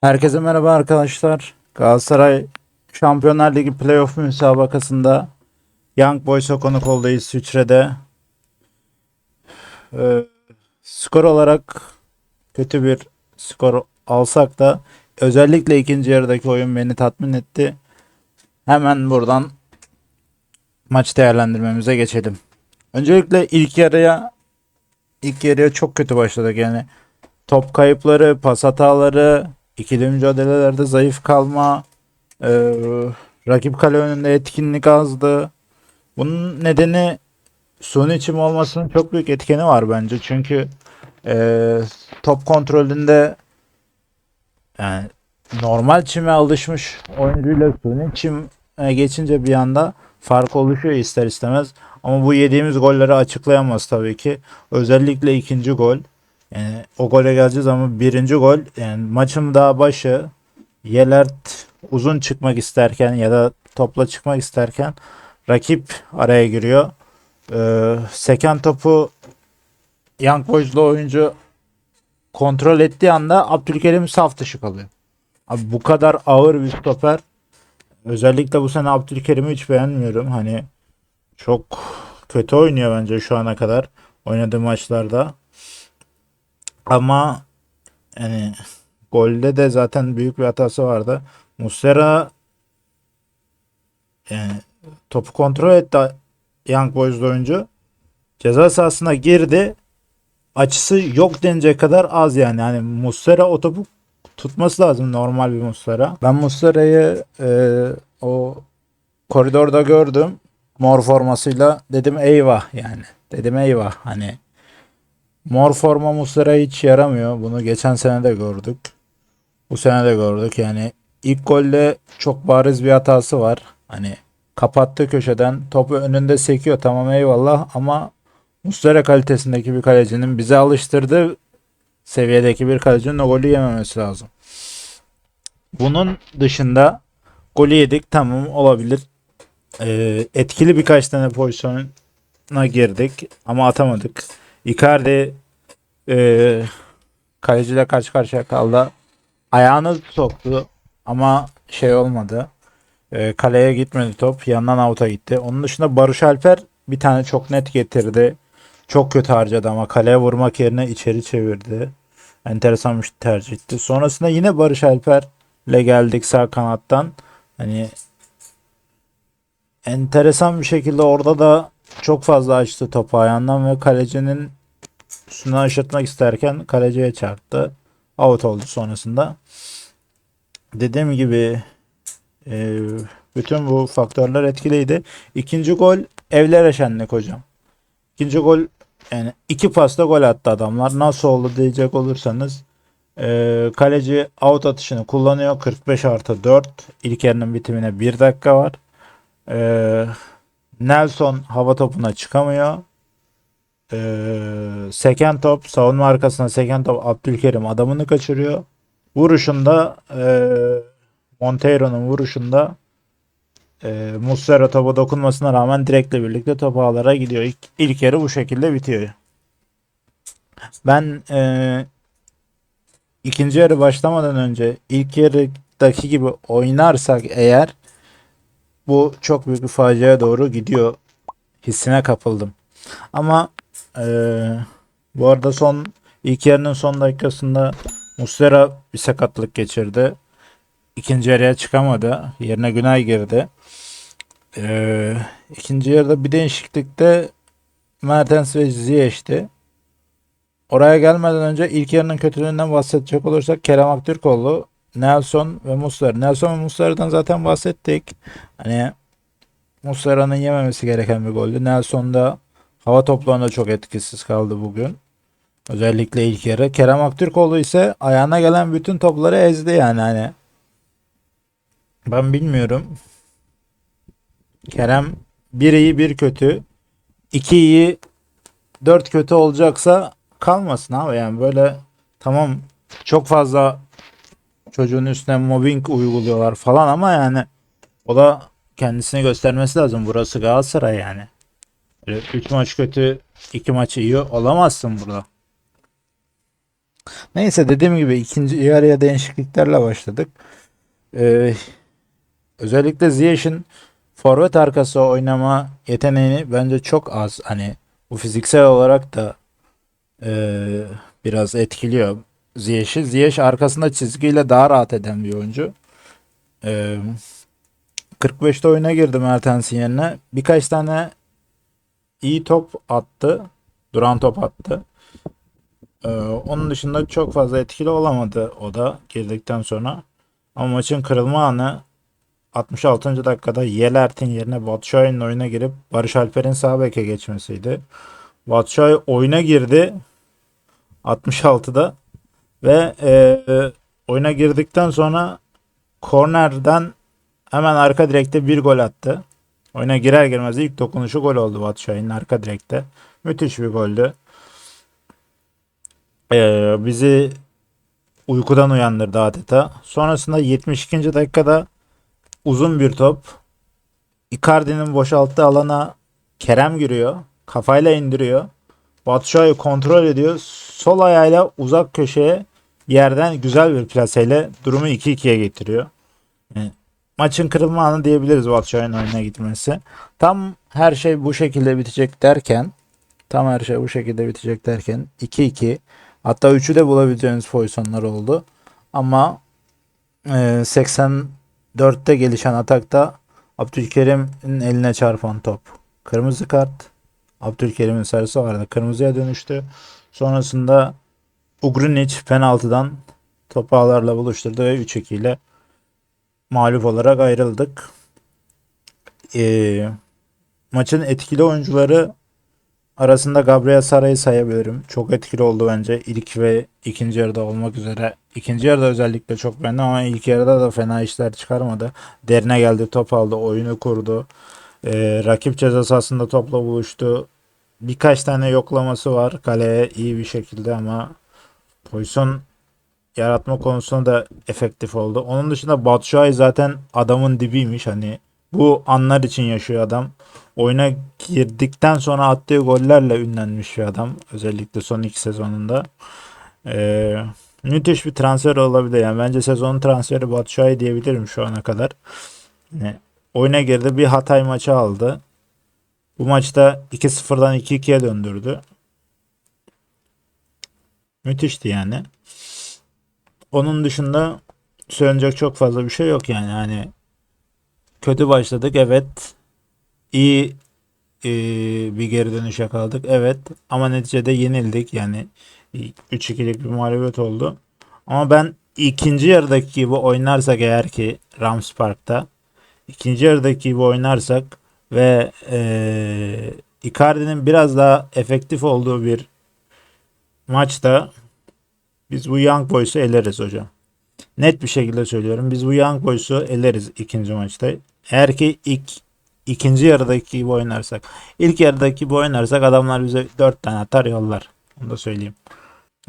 Herkese merhaba arkadaşlar. Galatasaray Şampiyonlar Ligi playoff müsabakasında Young Boys'a konuk oldu İsviçre'de. Ee, skor olarak kötü bir skor alsak da özellikle ikinci yarıdaki oyun beni tatmin etti. Hemen buradan maç değerlendirmemize geçelim. Öncelikle ilk yarıya ilk yarıya çok kötü başladık yani. Top kayıpları, pas hataları, ikili mücadelelerde zayıf kalma, e, rakip kale önünde etkinlik azdı. Bunun nedeni suni çim olmasının çok büyük etkeni var bence. Çünkü e, top kontrolünde yani normal çime alışmış oyuncuyla suni çim geçince bir anda fark oluşuyor ister istemez. Ama bu yediğimiz golleri açıklayamaz tabii ki. Özellikle ikinci gol. Yani o gole geleceğiz ama birinci gol yani maçın daha başı Yelert uzun çıkmak isterken ya da topla çıkmak isterken rakip araya giriyor. Ee, seken topu Young Boys'lu oyuncu kontrol ettiği anda Abdülkerim saf dışı kalıyor. Abi bu kadar ağır bir stoper özellikle bu sene Abdülkerim'i hiç beğenmiyorum. Hani çok kötü oynuyor bence şu ana kadar oynadığı maçlarda. Ama yani golde de zaten büyük bir hatası vardı. Muslera yani topu kontrol etti Young Boys oyuncu. Ceza sahasına girdi. Açısı yok denecek kadar az yani. Yani Muslera o topu tutması lazım normal bir Muslera. Ben Muslera'yı e, o koridorda gördüm. Mor formasıyla dedim eyvah yani. Dedim eyvah hani Mor forma Muslera hiç yaramıyor. Bunu geçen sene de gördük. Bu sene de gördük. Yani ilk golde çok bariz bir hatası var. Hani kapattı köşeden. Topu önünde sekiyor. Tamam eyvallah ama Muslera kalitesindeki bir kalecinin bize alıştırdığı seviyedeki bir kalecinin o golü yememesi lazım. Bunun dışında golü yedik. Tamam olabilir. Ee, etkili birkaç tane pozisyona girdik ama atamadık. Icardi e, kaleciyle karşı karşıya kaldı. Ayağını soktu ama şey olmadı. E, kaleye gitmedi top. Yandan avuta gitti. Onun dışında Barış Alper bir tane çok net getirdi. Çok kötü harcadı ama kaleye vurmak yerine içeri çevirdi. Enteresan bir tercihti. Sonrasında yine Barış Alper'le geldik sağ kanattan. Hani enteresan bir şekilde orada da çok fazla açtı topu ayağından ve kalecinin üstünden aşırtmak isterken kaleciye çarptı. Out oldu sonrasında. Dediğim gibi e, bütün bu faktörler etkiliydi. İkinci gol evlere şenlik hocam. İkinci gol yani iki pasla gol attı adamlar. Nasıl oldu diyecek olursanız e, kaleci out atışını kullanıyor. 45 artı 4. İlk yarının bitimine 1 dakika var. E, Nelson hava topuna çıkamıyor. Ee, seken top savunma arkasına seken top Abdülkerim adamını kaçırıyor. Vuruşunda e, Monteiro'nun vuruşunda e, Muslera topa dokunmasına rağmen direkle birlikte top ağlara gidiyor. İlk, ilk yarı bu şekilde bitiyor. Ben e, ikinci yarı başlamadan önce ilk yarıdaki gibi oynarsak eğer bu çok büyük bir faciaya doğru gidiyor hissine kapıldım. Ama ee, bu arada son ilk yarının son dakikasında Muslera bir sakatlık geçirdi. İkinci yarıya çıkamadı. Yerine Günay girdi. Ee, ikinci yarıda bir değişiklikte Mertens ve Ziyech'ti. Oraya gelmeden önce ilk yarının kötülüğünden bahsedecek olursak Kerem Aktürkoğlu, Nelson ve Muslera. Nelson ve Muslera'dan zaten bahsettik. Hani Muslera'nın yememesi gereken bir goldü. Nelson da Hava toplarında çok etkisiz kaldı bugün. Özellikle ilk yarı. Kerem Aktürkoğlu ise ayağına gelen bütün topları ezdi yani hani. Ben bilmiyorum. Kerem bir iyi bir kötü. iki iyi dört kötü olacaksa kalmasın abi yani böyle tamam çok fazla çocuğun üstüne mobbing uyguluyorlar falan ama yani o da kendisini göstermesi lazım. Burası Galatasaray yani. 3 maç kötü, 2 maç iyi olamazsın burada. Neyse dediğim gibi ikinci yarıya değişikliklerle başladık. Ee, özellikle Ziyech'in forvet arkası oynama yeteneğini bence çok az. Hani bu fiziksel olarak da ee, biraz etkiliyor Ziyech'i. Ziyech arkasında çizgiyle daha rahat eden bir oyuncu. Ee, 45'te oyuna girdi Mertens'in yerine. Birkaç tane iyi top attı. Duran top attı. Ee, onun dışında çok fazla etkili olamadı o da girdikten sonra. Ama maçın kırılma anı 66. dakikada Yelert'in yerine Batshuayi'nin oyuna girip Barış Alper'in sağ beke geçmesiydi. Batshuayi oyuna girdi 66'da ve e, oyuna girdikten sonra kornerden hemen arka direkte bir gol attı. Oyuna girer girmez ilk dokunuşu gol oldu Batshuayi'nin arka direkte. Müthiş bir goldü. Ee, bizi uykudan uyandırdı adeta. Sonrasında 72. dakikada uzun bir top. Icardi'nin boşalttığı alana Kerem giriyor. Kafayla indiriyor. Batshuayi kontrol ediyor. Sol ayağıyla uzak köşeye yerden güzel bir plaseyle durumu 2-2'ye getiriyor. Yani maçın kırılma anı diyebiliriz Batshuayi'nin oyuna gitmesi. Tam her şey bu şekilde bitecek derken tam her şey bu şekilde bitecek derken 2-2 hatta 3'ü de bulabileceğimiz pozisyonlar oldu. Ama e, 84'te gelişen atakta Abdülkerim'in eline çarpan top. Kırmızı kart. Abdülkerim'in sarısı vardı. Kırmızıya dönüştü. Sonrasında Ugrinic penaltıdan topu buluşturdu ve 3-2 ile mağlup olarak ayrıldık. Ee, maçın etkili oyuncuları arasında Gabriel Sara'yı sayabilirim. Çok etkili oldu bence ilk ve ikinci yarıda olmak üzere. İkinci yarıda özellikle çok beğendim ama ilk yarıda da fena işler çıkarmadı. Derine geldi, top aldı, oyunu kurdu. Ee, rakip ceza sahasında topla buluştu. Birkaç tane yoklaması var kaleye iyi bir şekilde ama pozisyon yaratma konusunda da efektif oldu. Onun dışında Batshuayi zaten adamın dibiymiş. Hani bu anlar için yaşıyor adam. Oyuna girdikten sonra attığı gollerle ünlenmiş bir adam. Özellikle son iki sezonunda. Ee, müthiş bir transfer olabilir. Yani bence sezonun transferi Batshuayi diyebilirim şu ana kadar. Yani oyuna girdi. Bir Hatay maçı aldı. Bu maçta 2-0'dan 2-2'ye döndürdü. Müthişti yani. Onun dışında söylenecek çok fazla bir şey yok yani. Hani kötü başladık evet. İyi e, bir geri dönüş yakaladık evet. Ama neticede yenildik yani. 3-2'lik bir mağlubiyet oldu. Ama ben ikinci yarıdaki gibi oynarsak eğer ki Rams Park'ta ikinci yarıdaki gibi oynarsak ve e, Icardi'nin biraz daha efektif olduğu bir maçta biz bu Young Boys'u eleriz hocam. Net bir şekilde söylüyorum. Biz bu Young Boys'u eleriz ikinci maçta. Eğer ki ilk ikinci yarıdaki gibi oynarsak. ilk yarıdaki gibi oynarsak adamlar bize 4 tane atar yollar. Onu da söyleyeyim.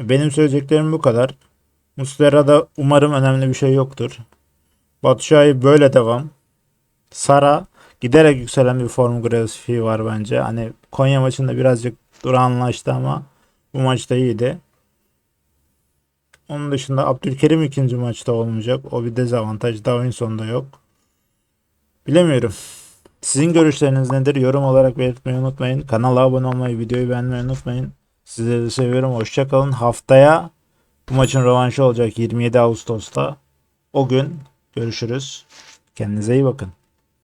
Benim söyleyeceklerim bu kadar. Muslera'da umarım önemli bir şey yoktur. Batshuayi böyle devam. Sara giderek yükselen bir form grafiği var bence. Hani Konya maçında birazcık duranlaştı ama bu maçta iyiydi. Onun dışında Abdülkerim ikinci maçta olmayacak. O bir dezavantaj. Davinson'da yok. Bilemiyorum. Sizin görüşleriniz nedir? Yorum olarak belirtmeyi unutmayın. Kanala abone olmayı, videoyu beğenmeyi unutmayın. Sizleri seviyorum. Hoşçakalın. Haftaya bu maçın rövanşı olacak 27 Ağustos'ta. O gün görüşürüz. Kendinize iyi bakın.